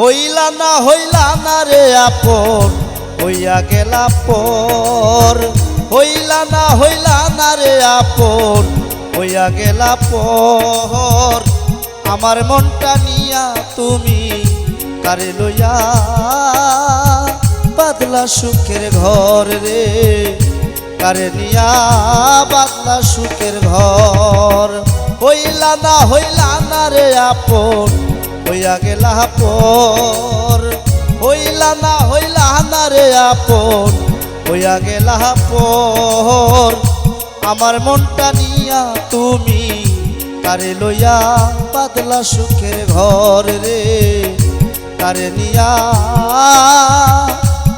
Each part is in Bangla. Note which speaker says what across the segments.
Speaker 1: হইলা না হইলা না রে আপন, হইয়া গেলা পর। হইলা না হইলা না রে আপন, হইয়া গেলা পর। আমার মনটা নিয়া তুমি কারে লইয়া বাদলা সুখের ঘর রে। কারে নিয়া বাদলা সুখের ঘর। হইলা না হইলা না রে আপন হইয়া গেলা পর। হইলা না হইলা না রে আপন। হইয়া গেলা পর। আমার মনটা নিয়া তুমি কারে লইয়া বাদলা সুখের ঘর রে। কারে নিয়া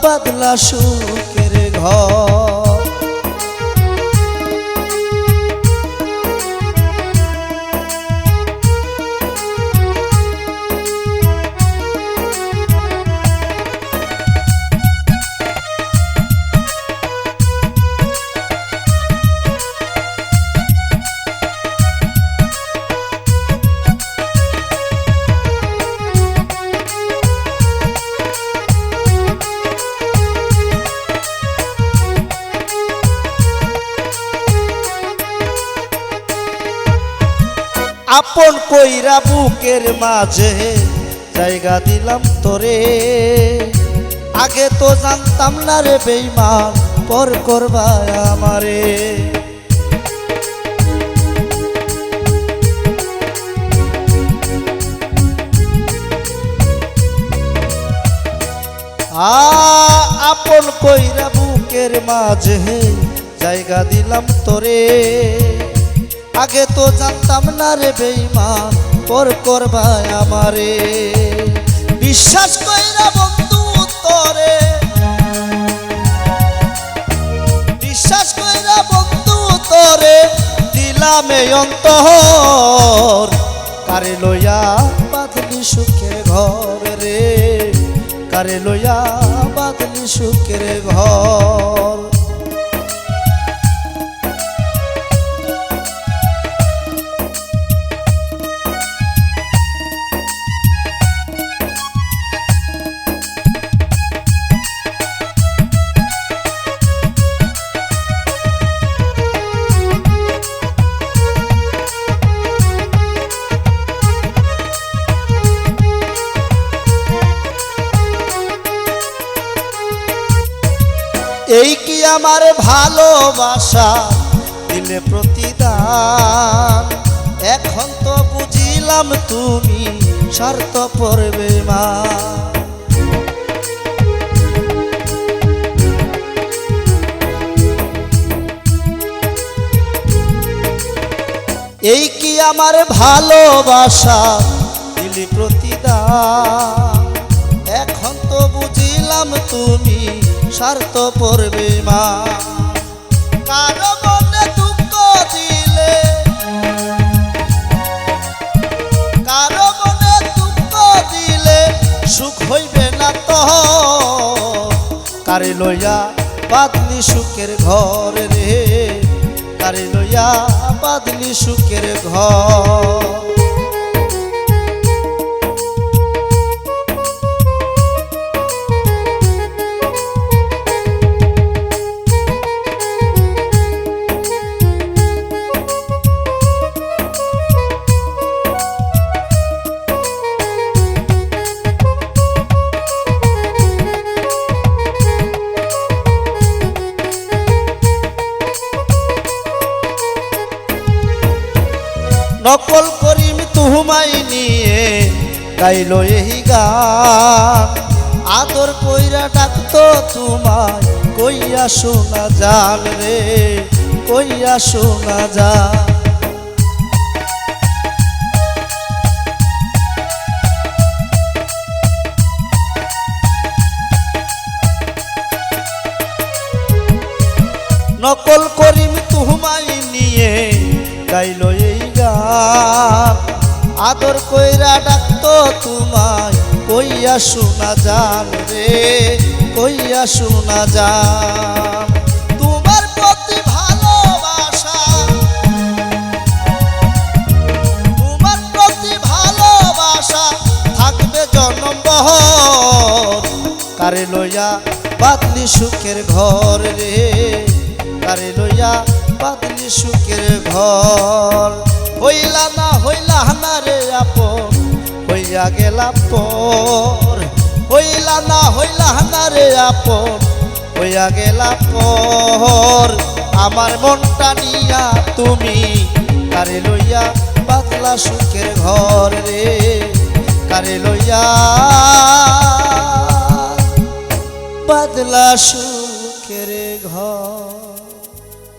Speaker 1: বাদলা সুখের ঘর। আপন কইরা বুকের মাঝে জায়গা দিলাম তোরে। আগে তো জানতাম না রে বেইমান পর করবা আমারে। আপন কইরা বুকের মাঝে জায়গা দিলাম তোরে। আগে তো জানতাম না রে বেইমান পর করবা আমারে। বিশ্বাস কইরা বন্ধু তোরে বিশ্বাস কইরা বন্ধু তোরে দিলাম অন্তর। কারে লইয়া বাদলি সুখের ঘর রে? কারে লইয়া বাদলি সুখের ঘর? এই কি আমার ভালোবাসা? দিলে প্রতিদান। এখন তো বুঝিলাম তুমি স্বার্থ পড়বে মা। এই কি আমার ভালোবাসা? দিলি প্রতিদান। এখন তো বুঝিলাম তুমি স্বার্থ পড়বে মা। কারও সুখ না লইয়া বাদলি সুখের ঘর রে? কারে লইয়া বাদলি সুখের ঘর? নকল করিম তুহুমাই নিয়ে গাইল এই গান। আদর কইরা ডাকতো তোমায়, কইয়া শোনা যান রে, কইয়া শোনা যান। নকল গান আদর কইরা ডাকতো তোমায়, কইয়া শোনা যান রে, কইয়া শোনা যান। তোমার প্রতি তোমার প্রতি থাকবে কারে লইয়া বাদলি সুখের ঘর রে, কারে লইয়া বাদলি সুখের ঘর। হইলা না হইলা না রে আপন হইয়া গেলা পর। হইলা না হইলা না রে আপন হইয়া গেলা পর। আমার মনটা নিয়া তুমি কারে লইয়া পাতলা সুখের ঘর রে, কারে লইয়া বাদলা সুখের ঘর।